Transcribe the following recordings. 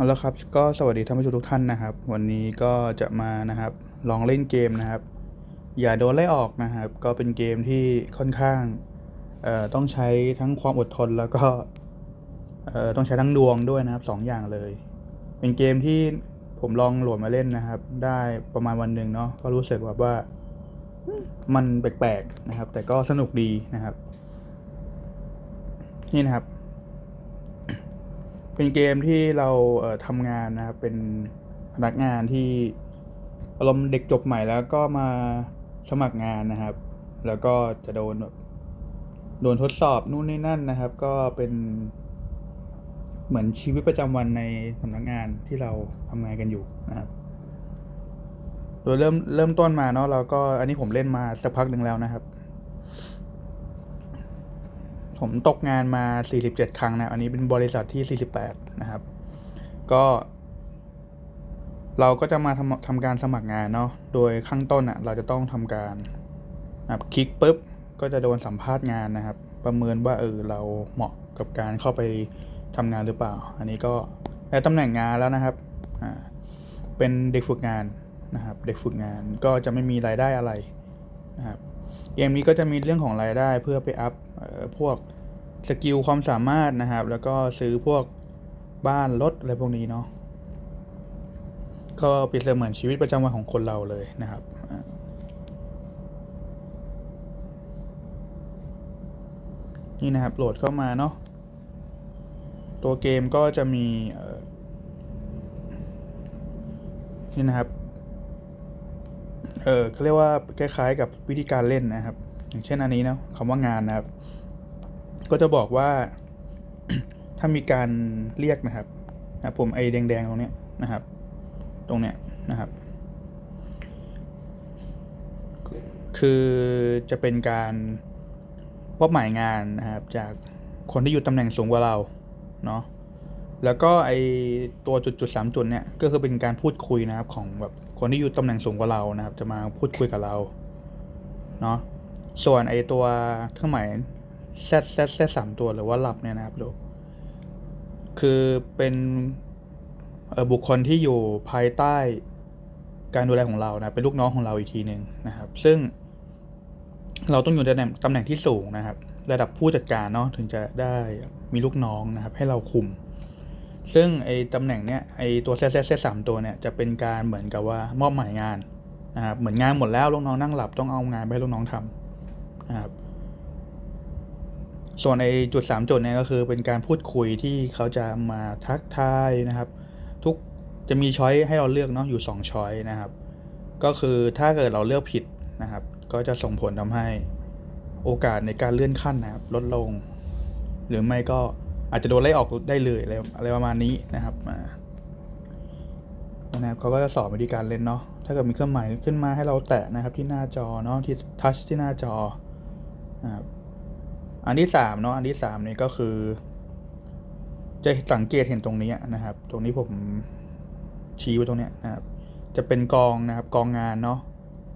เอาละครับก็สวัสดีท่านผู้ชมทุกท่านนะครับ วันนี้ก็จะมานะครับลองเล่นเกมนะครับ อย่าโดนไล่ออกนะครับ ก็เป็นเกมที่ค่อนข้างเอ่อต้องใช้ทั้งความอดทนแล้วก็เอ่อต้องใช้ทั้งดวงด้วยนะครับสองอย่างเลย เป็นเกมที่ผมลองโหลดมาเล่นนะครับ ได้ประมาณวันหนึ่งเนาะก็รู้สึกแบบว่ามันแปลกๆนะครับ แต่ก็สนุกดีนะครับ นี่นะครับ เป็นเกมที่เราเอ่อทำงานนะครับ เป็นพนักงานที่อารมณ์เด็กจบใหม่แล้วก็มาสมัครงานนะครับ แล้วก็จะโดนแบบโดนทดสอบนู่นนี่นั่นนะครับ ก็เป็นเหมือนชีวิตประจำวันในสำนักงานที่เราทำงานกันอยู่นะครับ โดยเริ่มเริ่มต้นมาเนาะเราก็อันนี้ผมเล่นมาสักพักหนึ่งแล้วนะครับ ผมตกงานมา 47 ครั้งนะ อันนี้เป็นบริษัทที่ 48 นะครับ ก็ เราก็จะมาทำทำการสมัครงานเนาะ โดยข้างต้นอะ เราจะต้องทำการนะคลิกปุ๊บ ก็จะโดนสัมภาษณ์งานนะครับ ประเมินว่าเออเราเหมาะกับการเข้าไปทำงานหรือเปล่า อันนี้ก็ได้ตำแหน่งงานแล้วนะครับ อ่า เป็นเด็กฝึกงานนะครับ เด็กฝึกงานก็จะไม่มีรายได้อะไรนะครับ เกมนี้ก็จะมีเรื่องของรายได้เพื่อไปอัพ พวกสกิลความสามารถนะครับ แล้วก็ซื้อพวกบ้านรถอะไรพวกนี้เนาะก็เปรียบเสมือนชีวิตประจำวันของคนเราเลยนะครับนี่นะครับโหลดเข้ามาเนาะตัวเกมก็จะมีนี่นะครับ เออเขาเรียกว่าคล้ายๆกับวิธีการเล่นนะครับ อย่างเช่นอันนี้นะคำว่างานนะครับ ก็จะบอกว่า ถ้ามีการเรียกนะครับนะผมไอ้แดงๆตรงเนี้ยนะครับ ตรงเนี้ยนะครับ คือจะเป็นการมอบหมายงานนะครับ จากคนที่อยู่ตำแหน่งสูงกว่าเราเนาะแล้วก็ไอตัวจุดๆสามจุดเนี่ยก็คือเป็นการพูดคุยนะครับของแบบคนที่อยู่ตำแหน่งสูงกว่าเรานะครับ จะมาพูดคุยกับเราเนาะส่วนไอตัวเครื่องหมาย แซดแซดแซดสามตัวหรือว่าหลับเนี่ยนะครับดูคือเป็นบุคคลที่อยู่ภายใต้การดูแลของเรานะเป็นลูกน้องของเราอีกทีหนึ่งนะครับ ซึ่งเราต้องอยู่ในตำแหน่งตำแหน่งที่สูงนะครับ ระดับผู้จัดการเนาะถึงจะได้มีลูกน้องนะครับ ให้เราคุม ซึ่งไอ้ตำแหน่งเนี้ยไอ้ตัวเซตเซตเซตสามตัวเนี่ยจะเป็นการเหมือนกับว่ามอบหมายงานนะครับเหมือนงานหมดแล้วลูกน้องนั่งหลับต้องเอางานไปให้ลูกน้องทำนะครับ ส่วนไอจุดสามจุดเนี่ยก็คือเป็นการพูดคุยที่เขาจะมาทักทายนะครับ ทุกจะมีช้อยให้เราเลือกเนาะอยู่สองช้อยนะครับ ก็คือถ้าเกิดเราเลือกผิดนะครับ ก็จะส่งผลทำให้โอกาสในการเลื่อนขั้นนะครับ ลดลง หรือไม่ก็อาจจะโดนไล่ออกได้เลยอะไรอะไรประมาณนี้นะครับอ่านะครับเขาก็จะสอนวิธีการเล่นเนาะถ้าเกิดมีเครื่องหมายขึ้นมาให้เราแตะนะครับที่หน้าจอเนาะที่ทัชที่หน้าจอนะครับ อันที่สามเนาะอันที่สามนี่ก็คือ จะสังเกตเห็นตรงนี้นะครับ ตรงนี้ผมชี้ไว้ตรงเนี้ยนะครับ จะเป็นกองนะครับ กองงานเนาะ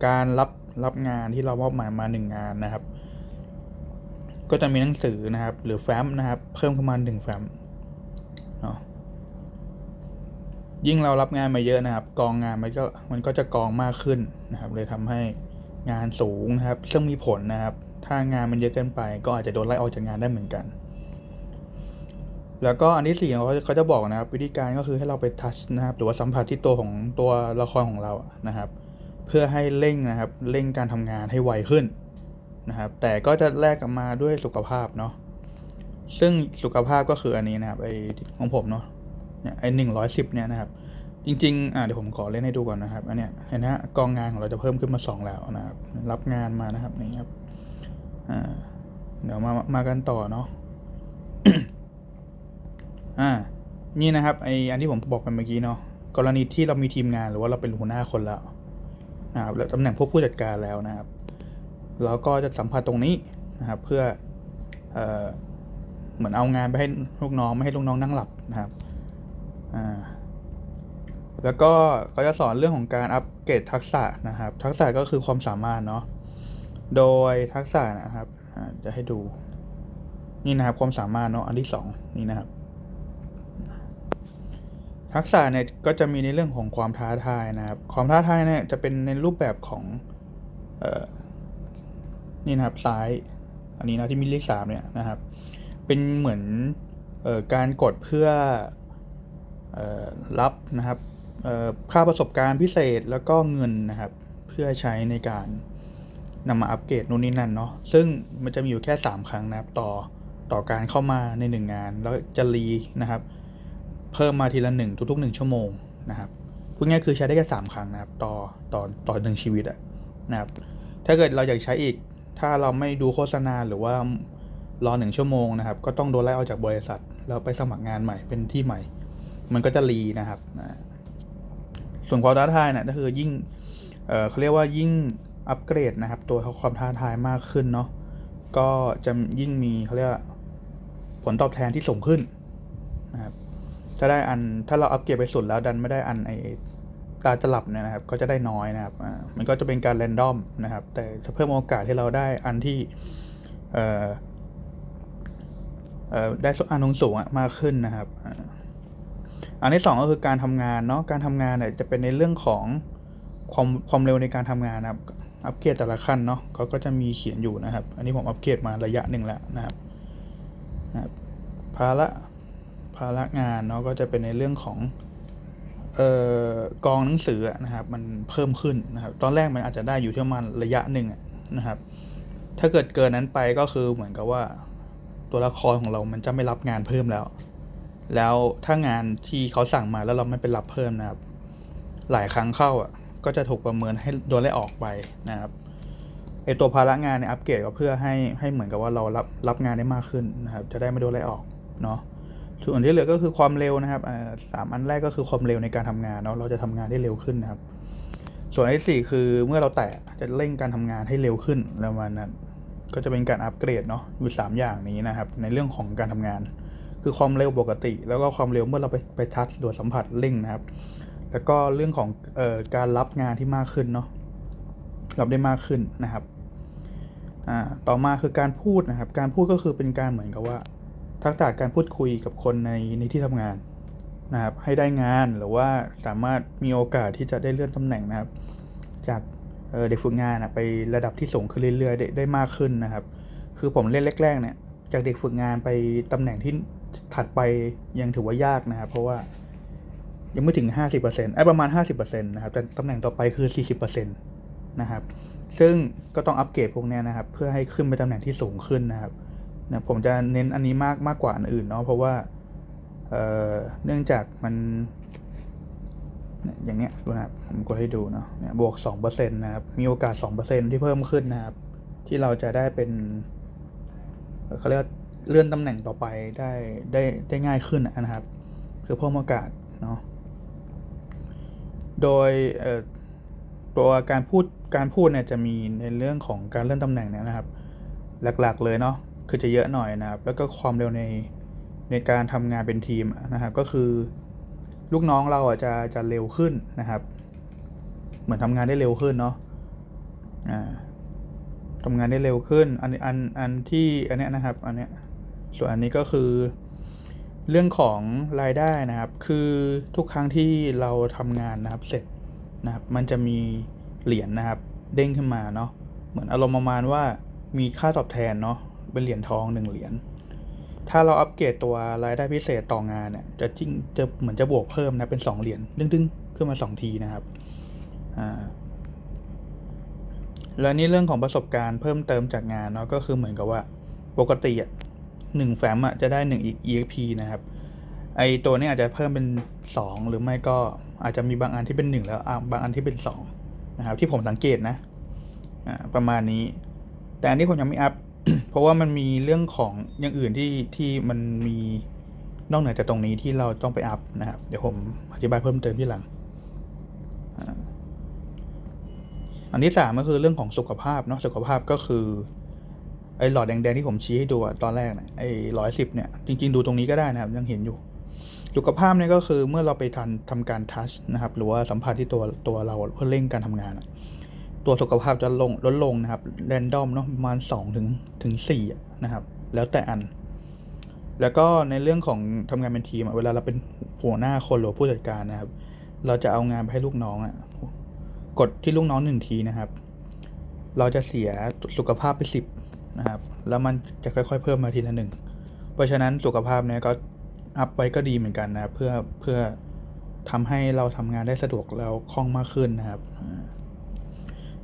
การรับรับงานที่เรามอบหมายมาหนึ่งงานนะครับ ก็จะมีหนังสือนะครับ หรือแฟ้มนะครับ เพิ่มขึ้นมาหนึ่งแฟ้มเนาะยิ่งเรารับงานมาเยอะนะครับ กองงานมันก็มันก็จะกองมากขึ้นนะครับ เลยทำให้งานสูงนะครับ ซึ่งมีผลนะครับ ถ้างานมันเยอะเกินไป ก็อาจจะโดนไล่ออกจากงานได้เหมือนกัน แล้วก็อันที่สี่เขาจะเขาจะบอกนะครับ วิธีการก็คือให้เราไปทัชนะครับหรือว่าสัมผัสที่ตัวของตัวละครของเรานะครับ เพื่อให้เร่งนะครับเร่งการทำงานให้ไวขึ้นนะครับ แต่ก็จะแลกกลับมาด้วยสุขภาพเนาะซึ่งสุขภาพก็คืออันนี้นะครับไอของผมเนาะเนี่ยไอหนึ่งร้อยสิบเนี่ยนะครับ จริงๆอ่าเดี๋ยวผมขอเล่นให้ดูก่อนนะครับอันเนี้ยเห็นไหมฮะกองงานของเราจะเพิ่มขึ้นมาสองแล้วนะครับ รับงานมานะครับนี่ครับ อ่าเดี๋ยวมามากันต่อเนาะอ่านี่นะครับไออันที่ผมบอกไปเมื่อกี้เนาะกรณีที่เรามีทีมงานหรือว่าเราเป็นหัวหน้าคนแล้วนะครับแล้วตำแหน่งพวกผู้จัดการแล้วนะครับ เราก็จะสัมผัสตรงนี้นะครับ เพื่อเอ่อเหมือนเอางานไปให้ลูกน้องไม่ให้ลูกน้องนั่งหลับนะครับอ่าแล้วก็เขาจะสอนเรื่องของการอัปเกรดทักษะนะครับ ทักษะก็คือความสามารถเนาะ โดยทักษะนะครับจะให้ดูนี่นะครับความสามารถเนาะอันที่สองนี่นะครับ ทักษะเนี่ยก็จะมีในเรื่องของความท้าทายนะครับ ความท้าทายเนี่ยจะเป็นในรูปแบบของเอ่อนี่นะครับซ้าย อันนี้นะที่มีเลขสามเนี่ยนะครับ เป็นเหมือนเอ่อการกดเพื่อเอ่อรับนะครับเอ่อค่าประสบการณ์พิเศษแล้วก็เงินนะครับ เพื่อใช้ในการ นำมาอัปเกรดนู่นนี่นั่นเนาะซึ่งมันจะมีอยู่แค่ 3 ครั้งนะครับต่อต่อการเข้ามาใน 1 งาน แล้วจะรีนะครับ เพิ่มมาทีละหนึ่งทุกๆหนึ่งชั่วโมงนะครับพูดง่ายคือใช้ได้แค่สามครั้งนะครับต่อต่อต่อหนึ่งชีวิตอะนะครับ ถ้าเกิดเราอยากใช้อีก ถ้าเราไม่ดูโฆษณาหรือว่ารอหนึ่งชั่วโมงนะครับ ก็ต้องโดนไล่ออกจากบริษัทแล้วไปสมัครงานใหม่เป็นที่ใหม่ มันก็จะรีนะครับนะส่วนความท้าทายนี่ยก็คือยิ่งเออเขาเรียกว่ายิ่ง อัปเกรดนะครับ ตัวความท้าทายมากขึ้นเนาะก็จะยิ่งมีเขาเรียกผลตอบแทนที่สูงขึ้นนะครับถ้าได้อันถ้าเราอัปเกรดไปสุดแล้วดันไม่ได้อันไอตาจะหลับเนี่ยนะครับ ก็จะได้น้อยนะครับมันก็จะเป็นการแรนดอมนะครับ แต่จะเพิ่มโอกาสให้เราได้อันที่เอ่อเอ่อได้อันนงสูงอะมากขึ้นนะครับ อันที่สองก็คือการทำงานเนาะการทำงานเนี่ยจะเป็นในเรื่องของความความเร็วในการทำงานนะครับ อัปเกรดแต่ละขั้นเนาะเขาก็จะมีเขียนอยู่นะครับ อันนี้ผมอัปเกรดมาระยะหนึ่งแล้วนะครับนะครับภาระภาระงานเนาะก็จะเป็นในเรื่องของเอ่อกองหนังสือนะครับมันเพิ่มขึ้นนะครับ ตอนแรกมันอาจจะได้อยู่ที่ประมาณระยะหนึ่งนะครับ ถ้าเกิดเกินนั้นไปก็คือเหมือนกับว่าตัวละครของเรามันจะไม่รับงานเพิ่มแล้ว แล้วถ้างานที่เขาสั่งมาแล้วเราไม่ไปรับเพิ่มนะครับ หลายครั้งเข้าอะ ก็จะถูกประเมินให้โดนไล่ออกไปนะครับไอตัวภาระงานเนี่ยอัปเกรดก็เพื่อให้ให้เหมือนกับว่าเรารับรับงานได้มากขึ้นนะครับจะได้ไม่โดนไล่ออกเนาะส่วนที่เหลือก็คือความเร็วนะครับสามอันแรกก็คือความเร็วในการทำงานเนาะเราจะทำงานได้เร็วขึ้นนะครับ ส่วนที่สี่คือเมื่อเราแตะจะเร่งการทำงานให้เร็วขึ้นประมาณนั้นก็จะเป็นการอัปเกรดเนาะอยู่สามอย่างนี้นะครับ ในเรื่องของการทำงาน คือความเร็วปกติ แล้วก็ความเร็วเมื่อเราไปไปทัชโดยสัมผัสเร่งนะครับ แล้วก็เรื่องของออการรับงานที่มากขึ้นเนาะรับได้มากขึ้นนะครับต่อมาคือการพูดนะครับ การพูดก็คือเป็นการเหมือนกับว่า ทักษะการพูดคุยกับคนในในที่ทำงานนะครับ ให้ได้งานหรือว่าสามารถมีโอกาสที่จะได้เลื่อนตำแหน่งนะครับ จากเเด็กฝึกงานอะไประดับที่สูงขึ้นเรื่อยๆได้ได้มากขึ้นนะครับ คือผมเล่นแรกๆเนี่ยจากเด็กฝึกงานไปตำแหน่งที่ถัดไปยังถือว่ายากนะครับ เพราะว่า ยังไม่ถึง 50%ไอ้ประมาณ 50%นะครับ แต่ตำแหน่งต่อไปคือ 40%นะครับ ซึ่งก็ต้องอัปเกรดพวกเนี้ยนะครับ เพื่อให้ขึ้นไปตำแหน่งที่สูงขึ้นนะครับนะผมจะเน้นอันนี้มากมากกว่าอันอื่นเนาะ เพราะว่า เอ่อ เนื่องจากมันเนี่ยอย่างเนี้ยดูนะครับ ผมกดให้ดูเนาะ เนี่ย บวกสองเปอร์เซ็นต์นะครับ มีโอกาสสองเปอร์เซ็นที่เพิ่มขึ้นนะครับ ที่เราจะได้เป็นเขาเรียกเลื่อนตำแหน่งต่อไปได้ได้ได้ง่ายขึ้นนะครับ คือเพิ่มโอกาสเนาะ โดยตัวการพูดการพูดเนี่ยจะมีในเรื่องของการเลื่อนตำแหน่งเนี่ยนะครับ หลักๆเลยเนาะคือจะเยอะหน่อยนะครับ แล้วก็ความเร็วในในการทำงานเป็นทีมนะครับก็คือลูกน้องเราอะจะจะเร็วขึ้นนะครับ เหมือนทำงานได้เร็วขึ้นเนาะอ่าทำงานได้เร็วขึ้น อันอันอันที่อันเนี้ยนะครับ อันเนี้ยส่วนอันนี้ก็คือ เรื่องของรายได้นะครับ คือทุกครั้งที่เราทำงานนะครับเสร็จนะครับ มันจะมีเหรียญนะครับ เด้งขึ้นมาเนาะเหมือนอารมณ์ประมาณว่ามีค่าตอบแทนเนาะเป็นเหรียญทองหนึ่งเหรียญถ้าเราอัปเกรดตัวรายได้พิเศษต่องานเนี่ยจะจริงจะเหมือนจะบวกเพิ่มนะเป็นสองเหรียญดึงๆขึ้นมาสองทีนะครับอ่าแล้วนี่เรื่องของประสบการณ์เพิ่มเติมจากงานเนาะก็คือเหมือนกับว่าปกติอะ หนึ่งแฟ้มอะจะได้หนึ่ง EXP นะครับ ไอตัวนี้อาจจะเพิ่มเป็นสองหรือไม่ก็อาจจะมีบางอันที่เป็นหนึ่งแล้วอะบางอันที่เป็นสองนะครับที่ผมสังเกตนะประมาณนี้ แต่อันนี้ผมยังไม่อัพ เพราะว่ามันมีเรื่องของอย่างอื่นที่ที่มันมีนอกเหนือจากตรงนี้ที่เราต้องไปอัพนะครับ เดี๋ยวผมอธิบายเพิ่มเติมที่หลัง อันที่สามก็คือเรื่องของสุขภาพเนาะสุขภาพก็คือ ไอ้หลอดแดงๆที่ผมชี้ให้ดูอะตอนแรกเนี่ยไอ้ร้อยสิบเนี่ยจริงๆดูตรงนี้ก็ได้นะครับ ยังเห็นอยู่สุขภาพเนี่ยก็คือเมื่อเราไปทันทำการทัชนะครับ หรือว่าสัมผัสที่ตัวตัวเราเพื่อเร่งการทำงาน ตัวสุขภาพจะลงลดลงนะครับแรนดอมเนาะประมาณ2ถึงถึง4นะครับ แล้วแต่อัน แล้วก็ในเรื่องของทำงานเป็นทีมเวลาเราเป็นหัวหน้าคนหรือผู้จัดการนะครับ เราจะเอางานไปให้ลูกน้องอะกดที่ลูกน้องหนึ่งทีนะครับ เราจะเสียสุขภาพไปสิบ นะครับ แล้วมันจะค่อย ๆ เพิ่มมาทีละหนึ่ง เพราะฉะนั้นสุขภาพเนี่ยก็อัพไว้ก็ดีเหมือนกันนะครับ เพื่อเพื่อทำให้เราทำงานได้สะดวกแล้วคล่องมากขึ้นนะครับ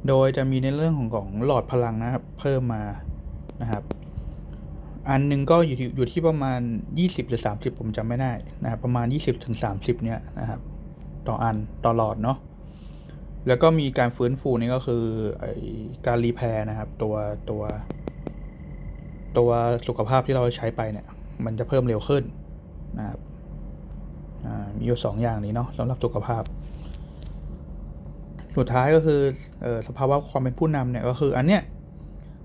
โดยจะมีในเรื่องของของหลอดพลังนะครับ เพิ่มมานะครับ อันหนึงก็อยู่ที่อยู่ที่ประมาณ 20 หรือ 30 ผมจำไม่ได้นะครับ ประมาณ 20ถึง30 เนี่ยนะครับ ต่ออันต่อหลอดเนาะแล้วก็มีการฟื้นฟูนี่ก็คืออการรีแพร์นะครับ ตัวตัว ตัวสุขภาพที่เราใช้ไปเนี่ย มันจะเพิ่มเร็วขึ้นนะครับมีอยู่สองอย่างนี้เนาะสำหรับสุขภาพ สุดท้ายก็คืออสภาวะความเป็นผู้นำเนี่ยก็คืออันเนี้ย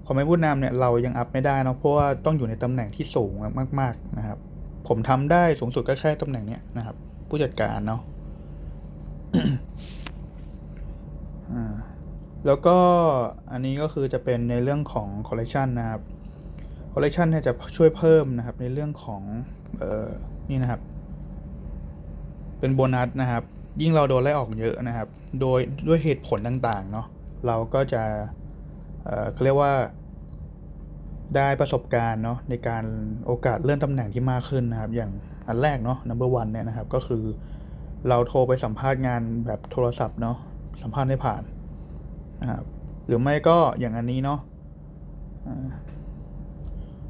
ความเป็นผู้นำเนี่ยเรายังอัพไม่ได้เนาะเพราะว่าต้องอยู่ในตำแหน่งที่สูงมาก ๆนะครับ ผมทำได้สูงสุดก็แค่ตำแหน่งเนี้ยนะครับ ผู้จัดการเนาะแล้วก็อันนี้ก็คือจะเป็นในเรื่องของคอลเล t ชันนะครับ คอลเล t ชันเนี่ยจะช่วยเพิ่มนะครับในเรื่องของเอ่อนี่นะครับ เป็นโบนัสนะครับ ยิ่งเราโดนไล่ออกเยอะนะครับ โดยด้วยเหตุผลต่างๆเนาะเราก็จะเอ่อเขาเรียกว่าได้ประสบการณ์เนาะในการโอกาสเลื่อนตำแหน่งที่มากขึ้นนะครับ อย่างอันแรกเนาะ number one เนี่ยนะครับ ก็คือเราโทรไปสัมภาษณ์งานแบบโทรศัพท์เนาะสัมภาษณ์ได้ผ่านนะครับหรือไม่ก็อย่างอันนี้เนาะ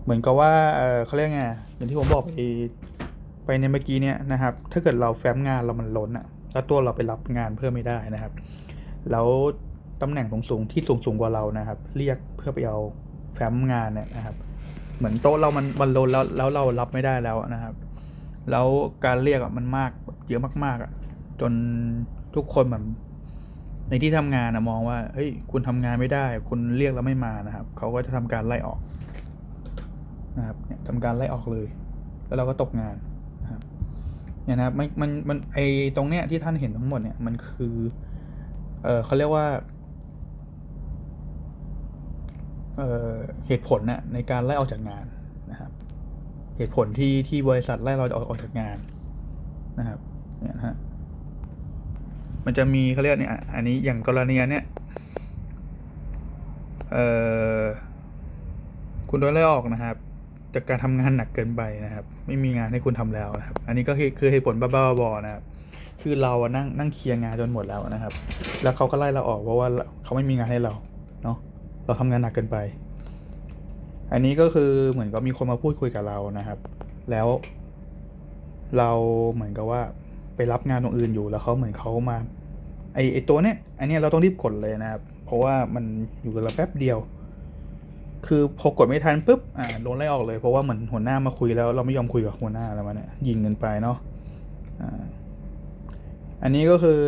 เหมือนกับว่าเขาเรียกไงอย่างที่ผมบอกไปไปในเมื่อกี้เนี่ยนะครับ ถ้าเกิดเราแฟ้มงานเรามันล้นอะแล้วตัวเราไปรับงานเพิ่มไม่ได้นะครับ แล้วตำแหน่งสูงๆที่สูงสูงกว่าเรานะครับ เรียกเพื่อไปเอาแฟ้มงานเนี่ยนะครับ เหมือนโต๊ะเรามันมันล้นแล้วแล้วเรารับไม่ได้แล้วนะครับ แล้วการเรียกอะมันมากเยอะมากๆอะจนทุกคนแบบในที่ทำงานนะมองว่าเฮ้ยคุณทำงานไม่ได้ คุณเรียกแล้วไม่มานะครับ เขาก็จะทำการไล่ออก นะครับเนี่ยทำการไล่ออกเลย แล้วเราก็ตกงานนะครับเนี่ยนะครับมันมันมันไอตรงเนี้ยที่ท่านเห็นทั้งหมดเนี่ยมันคือเออเขาเรียกว่าเออเหตุผลน่ะในการไล่ออกจากงานนะครับ เหตุผลที่ที่บริษัทไล่เราออกออกจากงานนะครับเนี่ยนะฮะมันจะมีเขาเรียกเนี่ยอันนี้อย่างกรณีอันเนี้ยเอ่อคุณโดนไล่ออกนะครับ จากการทำงานหนักเกินไปนะครับ ไม่มีงานให้คุณทำแล้วนะครับ อันนี้ก็คือคือเหตุผลบ้าๆบอๆนะครับ คือเราอะนั่งนั่งเคลียร์งานจนหมดแล้วนะครับ แล้วเขาก็ไล่เราออกเพราะว่าเขาไม่มีงานให้เราเนาะเราทำงานหนักเกินไป อันนี้ก็คือเหมือนกับมีคนมาพูดคุยกับเรานะครับ แล้ว เราเหมือนกับว่าไปรับงานตรงอื่นอยู่แล้วเขาเหมือนเขามาไอไอตัวเนี้ยอันนี้เราต้องรีบกดเลยนะครับ เพราะว่ามันอยู่กับเราแป๊บเดียว คือพอกดไม่ทันปุ๊บอ่าโดนไล่ออกเลย เพราะว่าเหมือนหัวหน้ามาคุยแล้วเราไม่ยอมคุยกับหัวหน้าแล้วมันเนี่ยยิงเงินไปเนาะอ่าอันนี้ก็คือ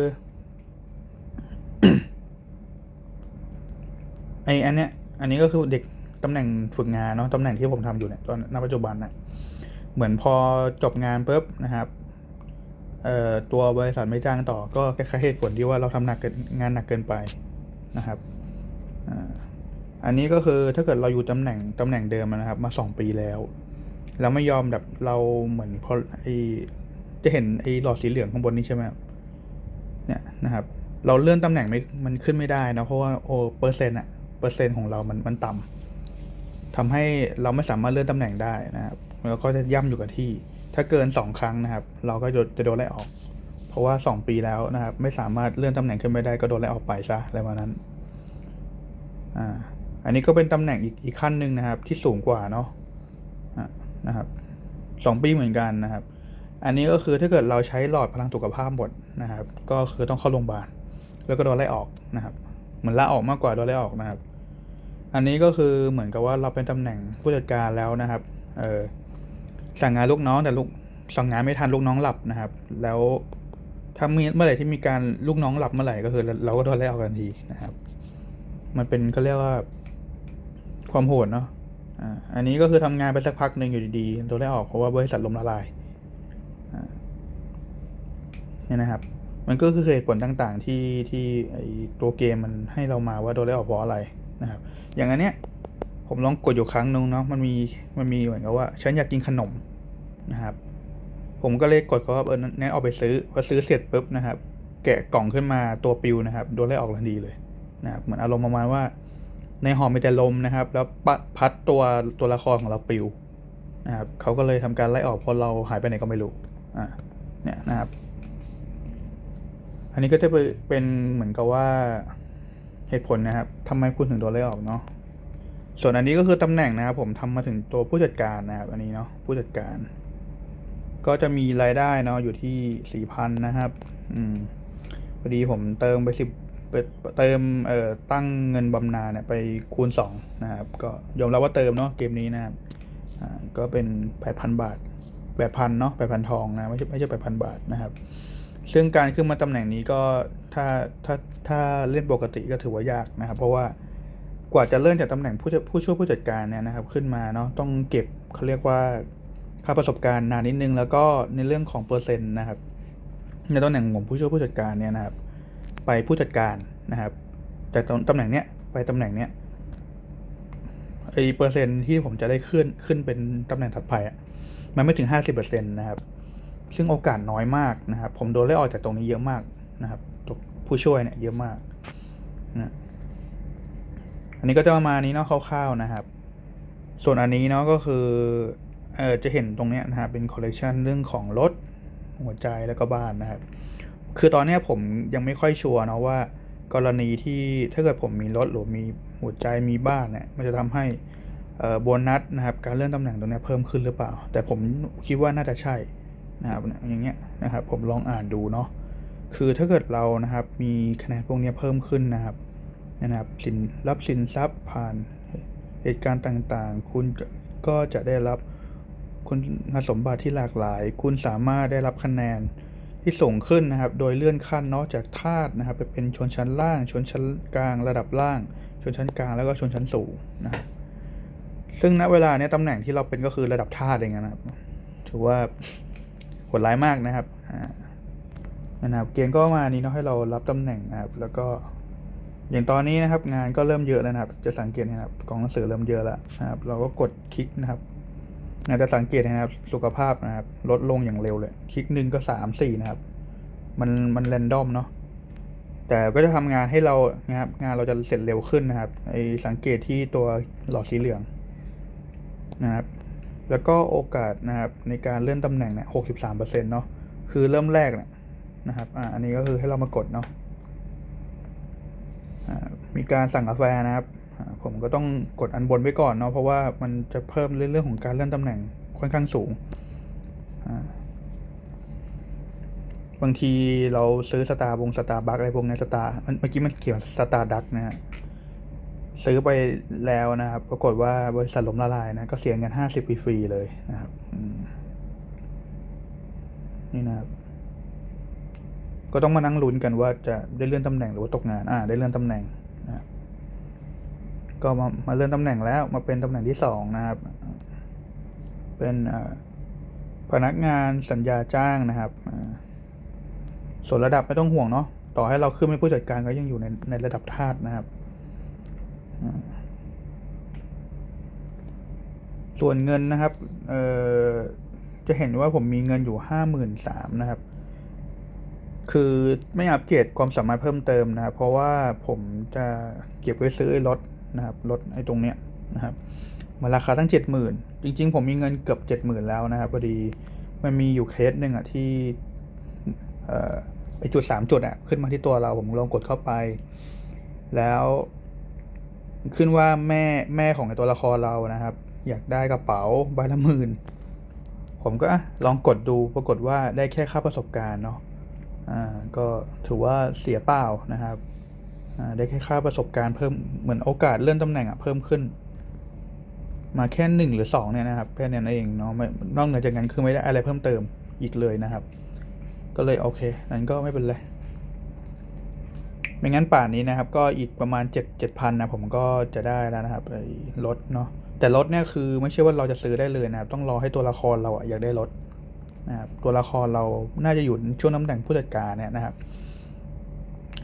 ไออันเนี้ยอันนี้ก็คือเด็กตำแหน่งฝึกงานเนาะตำแหน่งที่ผมทำอยู่เนี่ยตอนณปัจจุบันนะเหมือนพอจบงานปุ๊บนะครับเอ่อตัวบริษัทไม่จ้างต่อก็แค่เหตุผลที่ว่าเราทำหนักเกินงานหนักเกินไปนะครับอ่า อันนี้ก็คือถ้าเกิดเราอยู่ตำแหน่งตำแหน่งเดิมนะครับ มาสองปีแล้วแล้วไม่ยอมแบบเราเหมือนพอไอจะเห็นไอหลอดสีเหลืองข้างบนนี้ใช่ไหมเนี่ยนะครับ เราเลื่อนตำแหน่งไม่มันขึ้นไม่ได้นะเพราะว่าโอเปอร์เซ็นต์อะเปอร์เซ็นต์ของเรามันมันต่ำทำให้เราไม่สามารถเลื่อนตำแหน่งได้นะครับแล้วก็จะย่ำอยู่กับที่ ถ้าเกินสองครั้งนะครับ เราก็จะจะโดนไล่ออก เพราะว่าสองปีแล้วนะครับ ไม่สามารถเลื่อนตำแหน่งขึ้นไปได้ก็โดนไล่ออกไปซะอะไรประมาณนั้นอ่า อันนี้ก็เป็นตำแหน่งอีกอีกขั้นหนึ่งนะครับ ที่สูงกว่าเนาะนะครับสองปีเหมือนกันนะครับ อันนี้ก็คือถ้าเกิดเราใช้หลอดพลังสุขภาพหมดนะครับ ก็คือต้องเข้าโรงพยาบาลแล้วก็โดนไล่ออกนะครับ เหมือนลาออกมากกว่าโดนไล่ออกนะครับ อันนี้ก็คือเหมือนกับว่าเราเป็นตำแหน่งผู้จัดการแล้วนะครับ เออสั่งงานลูกน้องแต่ลูกสั่งงานไม่ทันลูกน้องหลับนะครับ แล้วถ้ามีเมื่อไหร่ที่มีการลูกน้องหลับเมื่อไหร่ก็คือเราก็โดนไล่ออกทันทีนะครับ มันเป็นก็เรียกว่า ความโหดเนาะอ่าอันนี้ก็คือทำงานไปสักพักหนึ่งอยู่ดีๆโดนไล่ออกเพราะว่าบริษัทล้มละลายเนี่ยนะครับ มันก็คือเหตุผลต่างๆที่ที่ไอตัวเกมมันให้เรามาว่าโดนไล่ออกเพราะอะไรนะครับ อย่างอันเนี้ยผมลองกดอยู่ครั้งนึงเนาะมันมีมันมีเหมือนกับว่าฉันอยากกินขนมนะครับ ผมก็เลยกดเขาว่าเออแนะออกไปซื้อพอซื้อเสร็จปุ๊บนะครับ แกะกล่องขึ้นมาตัวปิวนะครับ โดนไล่ออกทันทีเลยนะครับเหมือนอารมณ์ประมาณว่า ในหอมีแต่ลมนะครับ แล้วปะพัดตัวตัวละครของเราปิวนะครับเขาก็เลยทำการไล่ออกเพราะเราหายไปไหนก็ไม่รู้อ่าเนี่ยนะครับ อันนี้ก็จะเป็นเหมือนกับว่าเหตุผลนะครับทำไมคุณถึงโดนไล่ออกเนาะส่วนอันนี้ก็คือตำแหน่งนะครับ ผมทำมาถึงตัวผู้จัดการนะครับ อันนี้เนาะผู้จัดการ ก็จะมีรายได้เนาะอยู่ที่สี่พันนะครับ อืมพอดีผมเติมไปสิบ เติมเอ่อตั้งเงินบำนาญเนี่ยไปคูณสองนะครับก็ยอมรับว่าเติมเนาะเกมนี้นะครับอ่าก็เป็นแปดพันบาทแปดพันเนาะแปดพันทองนะไม่ใช่ไม่ใช่แปดพันบาทนะครับ ซึ่งการขึ้นมาตำแหน่งนี้ก็ถ้าถ้าถ้าเล่นปกติก็ถือว่ายากนะครับ เพราะว่ากว่าจะเลื่อนจากตำแหน่งผู้ช่วยผู้ช่วยผู้จัดการเนี่ยนะครับ ขึ้นมาเนาะต้องเก็บเขาเรียกว่าค่าประสบการณ์นานนิดนึง แล้วก็ในเรื่องของเปอร์เซ็นต์นะครับ ในตำแหน่งของผู้ช่วยผู้จัดการเนี่ยนะครับ ไปผู้จัดการนะครับจากตำตำแหน่งเนี้ยไปตำแหน่งเนี้ยไอเปอร์เซ็นที่ผมจะได้ขึ้นขึ้นเป็นตำแหน่งถัดไปอะมันไม่ถึงห้าสิบเปอร์เซ็นนะครับ ซึ่งโอกาสน้อยมากนะครับ ผมโดนไล่ออกจากตรงนี้เยอะมากนะครับตัวผู้ช่วยเนี่ยเยอะมากนะอันนี้ก็จะประมาณนี้เนาะคร่าวๆนะครับ ส่วนอันนี้เนาะก็คือเออจะเห็นตรงเนี้ยนะครับเป็นคอลเลกชันเรื่องของรถหัวใจแล้วก็บ้านนะครับ คือตอนนี้ผมยังไม่ค่อยชัวร์นะว่า กรณีที่ถ้าเกิดผมมีรถหรือมีหัวใจมีบ้านเนี่ยมันจะทำให้โบนัสนะครับการเลื่อนตำแหน่งตรงนี้เพิ่มขึ้นหรือเปล่า แต่ผมคิดว่าน่าจะใช่นะครับอย่างเงี้ยนะครับผมลองอ่านดูเนาะคือถ้าเกิดเรานะครับมีคะแนนพวกนี้เพิ่มขึ้นนะครับนะครับสินรับสินทรัพย์ผ่านเหตุการณ์ต่างๆ คุณก็จะได้รับคุณสมบัติที่หลากหลาย คุณสามารถได้รับคะแนน ที่ส่งขึ้นนะครับ โดยเลื่อนขั้นเนอกจากธาตุนะครับ ไปเป็นชนชั้นล่าง ชนชั้นกลาง ระดับล่าง ชนชั้นกลางแล้วก็ชนชั้นสูงนะครับซึ่งณเวลาเนี้ยตำแหน่งที่เราเป็นก็คือระดับธาตุเองนะครับ ถือว่าโหดร้ายมากนะครับอ่านะครับเกณฑ์ก็มานี้เนาะให้เรารับตำแหน่งนะครับ แล้วก็อย่างตอนนี้นะครับ งานก็เริ่มเยอะแล้วนะครับ จะสังเกตนะครับกองหนังสือเริ่มเยอะแล้วนะครับ เราก็กดคลิกนะครับ นะจะสังเกตนะครับ สุขภาพนะครับ ลดลงอย่างเร็วเลย คลิกหนึ่งก็สามสี่นะครับ มันมันแรนดอมเนาะแต่ก็จะทำงานให้เรานะครับ งานเราจะเสร็จเร็วขึ้นนะครับไอสังเกตที่ตัวหลอดสีเหลืองนะครับ แล้วก็โอกาสนะครับ ในการเลื่อนตำแหน่งเนี่ยหกสิบสามเปอร์เซ็นต์เนาะคือเริ่มแรกเนี่ยนะครับอ่าอันนี้ก็คือให้เรามากดเนาะมีการสั่งกาแฟนะครับ ก็ต้องกดอันบนไว้ก่อนเนาะเพราะว่ามันจะเพิ่มเรื่องของการเลื่อนตำแหน่งค่อนข้างสูงอ่าบางทีเราซื้อสตาร์บงสตาร์บัคอะไรพวกนี้สตาร์เมื่อกี้มันเขียนสตาร์ดักนะฮะซื้อไปแล้วนะครับ ปรากฏว่าบริษัทล้มละลายนะ ก็เสียเงินห้าสิบฟรีเลยนะครับนี่นะครับก็ต้องมานั่งลุ้นกันว่าจะได้เลื่อนตำแหน่งหรือว่าตกงาน อ่า ได้เลื่อนตำแหน่ง ก็มามาเลื่อนตำแหน่งแล้วมาเป็นตำแหน่งที่สองนะครับ เป็นพนักงานสัญญาจ้างนะครับส่วนระดับไม่ต้องห่วงเนาะต่อให้เราขึ้นเป็นผู้จัดการก็ยังอยู่ในในระดับทาสนะครับส่วนเงินนะครับ เอ่อ จะเห็นว่าผมมีเงินอยู่ห้าหมื่นสามนะครับ คือไม่อัปเกรดความสามารถเพิ่มเติมนะครับ เพราะว่าผมจะเก็บไว้ซื้อรถ นะครับรถไอ้ตรงเนี้ยนะครับมันราคาตั้งเจ็ดหมื่นจริง ๆ ผมมีเงินเกือบเจ็ดหมื่นแล้วนะครับพอดีมันมีอยู่เคสหนึ่งอะที่เอ่อไอจุดสามจุดอะขึ้นมาที่ตัวเราผมลองกดเข้าไป แล้วขึ้นว่าแม่แม่ของไอตัวละครเรานะครับ อยากได้กระเป๋าใบละหมื่นผมก็ลองกดดูปรากฏว่าได้แค่ค่าประสบการณ์เนาะอ่าก็ถือว่าเสียเปล่านะครับ ได้แค่ค่าประสบการณ์เพิ่มเหมือนโอกาสเลื่อนตำแหน่งอะเพิ่มขึ้น มาแค่หนึ่งหรือสองเนี่ยนะครับแค่นั้นเองเนาะไม่นอกเหนือจากนั้นคือไม่ได้อะไรเพิ่มเติมอีกเลยนะครับ ก็เลยโอเค นั้นก็ไม่เป็นไรไม่งั้นป่านนี้นะครับ ก็อีกประมาณเจ็ดเจ็ดพันนะผมก็จะได้แล้วนะครับไอ้รถเนาะแต่รถเนี่ยคือไม่ใช่ว่าเราจะซื้อได้เลยนะครับ ต้องรอให้ตัวละครเราอะอยากได้รถนะครับตัวละครเราน่าจะอยู่ในช่วงตำแหน่งผู้จัดการเนี่ยนะครับ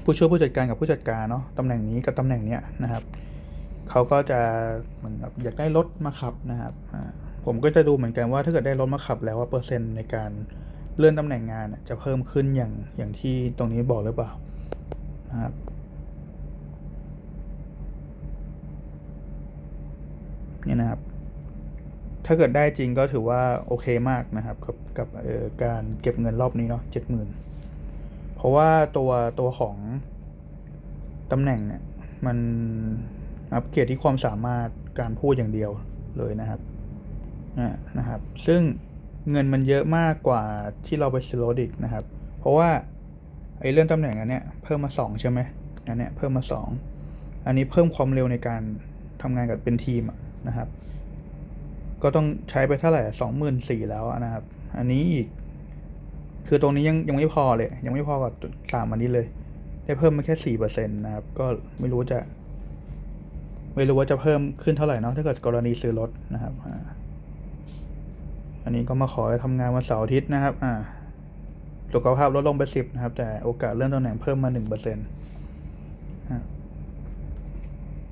ผู้ช่วยผู้จัดการกับผู้จัดการเนาะตำแหน่งนี้กับตำแหน่งเนี้ยนะครับเขาก็จะเหมือนแบบอยากได้รถมาขับนะครับผมก็จะดูเหมือนกันว่าถ้าเกิดได้รถมาขับแล้วว่าเปอร์เซ็นต์ในการเลื่อนตำแหน่งงานจะเพิ่มขึ้นอย่างอย่างที่ตรงนี้บอกหรือเปล่านะครับนี่นะครับ ถ้าเกิดได้จริงก็ถือว่าโอเคมากนะครับ กับกับเอ่อการเก็บเงินรอบนี้เนาะเจ็ดหมื่น ราะว่าตัวตัวของตำแหน่งเนี่ยมันอัปเกรดที่ความสามารถการพูดอย่างเดียวเลยนะครับนะนะครับ ซึ่งเงินมันเยอะมากกว่าที่เราไปซื้อรถอีกนะครับ เพราะว่าไอ้เรื่องตำแหน่งอันเนี้ยเพิ่มมาสองใช่ไหมอันเนี้ยเพิ่มมาสองอันนี้เพิ่มความเร็วในการทำงานกับเป็นทีมนะครับ ก็ต้องใช้ไปเท่าไหร่สองหมื่นสี่แล้วนะครับ อันนี้อีก คือตรงนี้ยังยังไม่พอเลย ยังไม่พอกับสามอันนี้เลย ได้เพิ่มมาแค่สี่เปอร์เซ็นต์นะครับ ก็ไม่รู้จะ ไม่รู้ว่าจะเพิ่มขึ้นเท่าไหร่เนาะถ้าเกิดกรณีซื้อรถนะครับอันนี้ก็มาขอให้ทำงานวันเสาร์อาทิตย์นะครับ อ่าสุขภาพลดลงไปสิบนะครับ แต่โอกาสเลื่อนตำแหน่งเพิ่มมาหนึ่งเปอร์เซ็นต์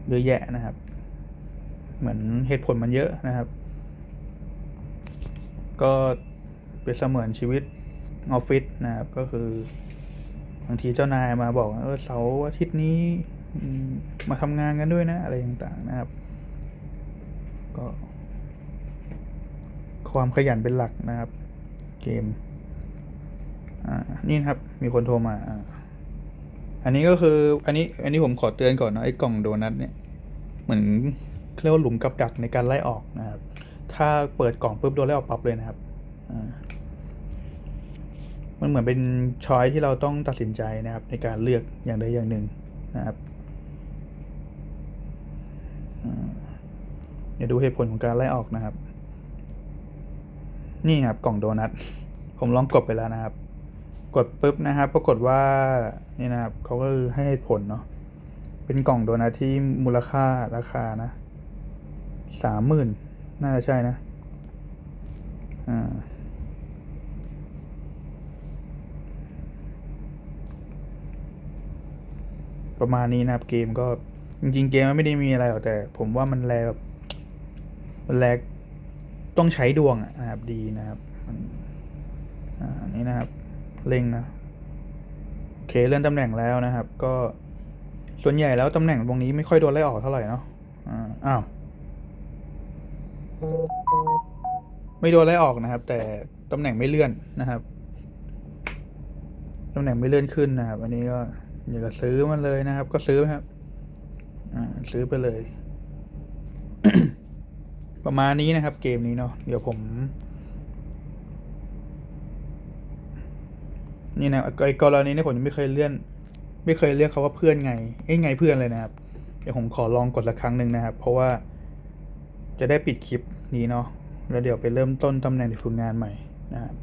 เยอแยะนะครับ เหมือนเหตุผลมันเยอะนะครับ ก็เป็นเสมือนชีวิต ออฟฟิศนะครับ ก็คือบางทีเจ้านายมาบอกว่าเออเสาร์อาทิตย์นี้มาทำงานกันด้วยนะ อะไรต่างๆนะครับ ก็ ความขยันเป็นหลักนะครับ เกมอ่านี่นครับ มีคนโทรมาอ่าอันนี้ก็คืออันนี้อันนี้ผมขอเตือนก่อนนะไอ้กล่องโดนัทเนี่ยเหมือนเรียกว่าหลุมกับดักในการไล่ออกนะครับ ถ้าเปิดกล่องปุ๊บโดนไล่ออกปั๊บเลยนะครับอ่า มันเหมือนเป็นช้อยที่เราต้องตัดสินใจนะครับ ในการเลือกอย่างใดอย่างหนึ่งนะครับอ่าเดี๋ยวดูเหตุผลของการไล่ออกนะครับ นี่ครับกล่องโดนัทผมลองกดไปแล้วนะครับ กดปุ๊บนะครับ ปรากฏว่านี่นะครับเขาก็คือให้เหตุผลเนาะเป็นกล่องโดนัทที่มูลค่าราคานะสามหมื่นน่าจะใช่นะอ่า ประมาณนี้นะครับเกมก็จริงๆเกมมันไม่ได้มีอะไรหรอกแต่ ผมว่ามันแลแบบมันแลต้องใช้ดวงอะนะครับดีนะครับมันอ่านี่นะครับเร่งนะโอเคเลื่อนตำแหน่งแล้วนะครับ ก็ส่วนใหญ่แล้วตำแหน่งตรงนี้ไม่ค่อยโดนไล่ออกเท่าไหร่เนาะอ่าอ้าวไม่โดนไล่ออกนะครับ แต่ตำแหน่งไม่เลื่อนนะครับตำแหน่งไม่เลื่อนขึ้นนะครับ อันนี้ก็ อยากจะซื้อมันเลยนะครับ ก็ซื้อครับ อ่า ซื้อไปเลย ประมาณนี้นะครับ เกมนี้เนาะเดี๋ยวผม นี่นะไอ้กรณีนี้ผมยังไม่เคยเลื่อน ไม่เคยเรียกเขาว่าเพื่อนไงเอ้ยไงเพื่อนเลยนะครับ เดี๋ยวผมขอลองกดละครั้งหนึ่งนะครับ เพราะว่าจะได้ปิดคลิปนี้เนาะแล้วเดี๋ยวไปเริ่มต้นตำแหน่งในฝึกงานใหม่นะครับ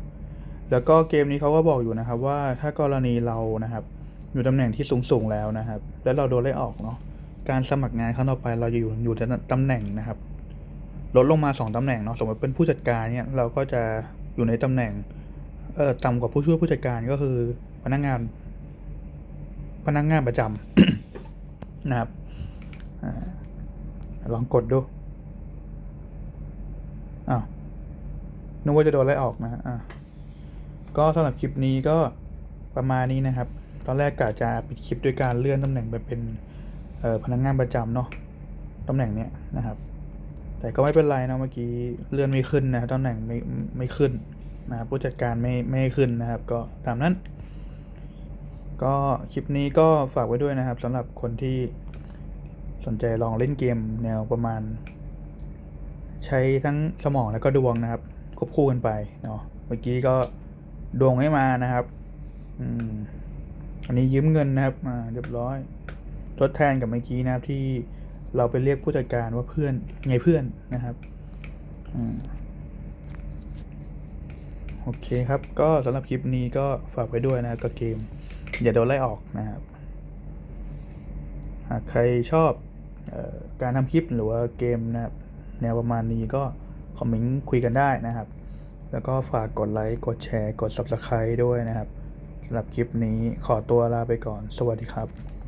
แล้วก็เกมนี้เขาก็บอกอยู่นะครับว่าถ้ากรณีเรานะครับ อยู่ตำแหน่งที่สูงสูงๆแล้วนะครับ แล้วเราโดนไล่ออกเนาะการสมัครงานครั้งต่อไปเราจะอยู่อยู่ตำแหน่งนะครับ ลดลงมาสองตำแหน่งเนาะสมมติเป็นผู้จัดการเนี่ยเราก็จะอยู่ในตำแหน่งเอ่อต่ำกว่าผู้ช่วยผู้จัดการก็คือพนักงาน พนักงานประจำนะครับอลองกดดูอ้าวนึกว่าจะโดนไล่ออกนะอะก็สำหรับคลิปนี้ก็ประมาณนี้นะครับ อนแรกกะจะปิดคลิปด้วยการเลื่อนตำแหน่งไปเป็นพนักงานประจำเนาะตำแหน่งเนี้ยนะครับ แต่ก็ไม่เป็นไรนะเมื่อกี้เลื่อนไม่ขึ้นนะตำแหน่งไม่ไม่ขึ้นนะครับผู้จัดการไม่ไม่ขึ้นนะครับ ก็ตามนั้น ก็คลิปนี้ก็ฝากไว้ด้วยนะครับสำหรับคนที่สนใจลองเล่นเกมแนวประมาณ ใช้ทั้งสมองแล้วก็ดวงนะครับควบคู่กันไปเนาะเมื่อกี้ก็ดวงไม่มานะครับ อืม อันนี้ยืมเงินนะครับมาเรียบร้อย ทดแทนกับเมื่อกี้นะครับที่เราไปเรียกผู้จัดการว่าเพื่อนไงเพื่อนนะครับอโอเคครับ ก็สำหรับคลิปนี้ก็ฝากไว้ด้วยนะกับเกม อย่าโดนไล่ออกนะครับ หากใครชอบออการทำคลิปหรือว่าเกมนะครับ แนวประมาณนี้ก็คอมเมนต์คุยกันได้นะครับ แล้วก็ฝากกดไลค์ กดแชร์ กด Subscribe ด้วยนะครับ สำหรับคลิปนี้ขอตัวลาไปก่อน สวัสดีครับ